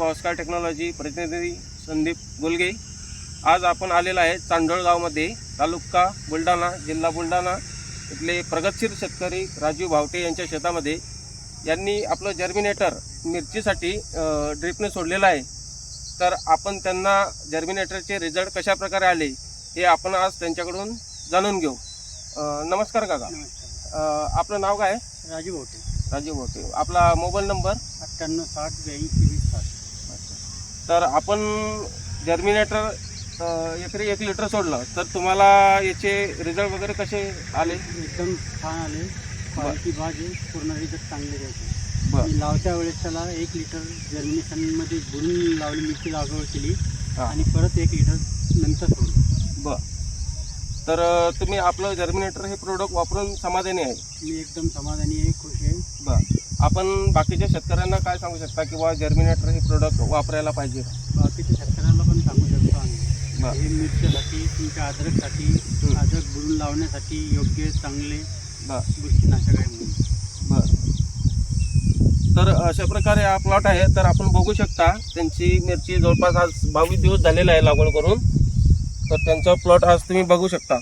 Oscar technology प्रतिनिधी संदीप गोलगे. आज आपण आलेलो आहे चांदोळ गावमध्ये तालुका बुलढाणा जिल्हा बुलढाणा इथले प्रगतशील शेतकरी राजीव भावटे यांच्या शेतामध्ये. यांनी आपलं जर्मिनेटर मिरचीसाठी ड्रिपने सोडलेलं आहे. तर आपण त्यांना जर्मिनेटरचे रिझल्ट कशा प्रकारे आले हे आपण आज त्यांच्याकडून जाणून घेऊ. नमस्कार काका. आपलं नाव काय आहे? राजू भावटे. राजीव भावटे आपला मोबाईल नंबर? अठ्ठ्याण्णव साठ ब्याऐंशी वीस साठ. तर आपण जर्मिनेटर एकरी एक लिटर सोडलं. तर तुम्हाला याचे रिझल्ट वगैरे कसे आले? एकदम छान आले. क्वालिटी भाजी पूर्ण रिझल्ट चांगले द्यायचे लावत्या वेळेस त्याला एक लिटर जर्मिनेशनमध्ये बुडून लावली मिरची लागवड केली. आणि परत एक लिटर नंतर सोडली. बर. तर तुम्ही आपलं जर्मिनेटर हे प्रोडक्ट वापरून समाधानी आहे? मी एकदम समाधानी आहे खुश आहे. बर. आपण बाकीच्या शेतकऱ्यांना काय सांगू शकता किंवा जर्मिनेटर हे प्रोडक्ट वापरायला पाहिजे? बाकीच्या शेतकऱ्यांना पण सांगू शकतो आम्ही. हे मिरच्यासाठी तुमच्या अद्रकसाठी अद्रक बुडून लावण्यासाठी योग्य चांगले बर. बुरशीनाशक आहे म्हणून. बर. तर अशा प्रकारे हा प्लॉट आहे. तर आपण बघू शकता त्यांची मिरची जवळपास आज बावीस दिवस झालेला आहे लागवड करून. तर त्यांचा प्लॉट आज तुम्ही बघू शकता.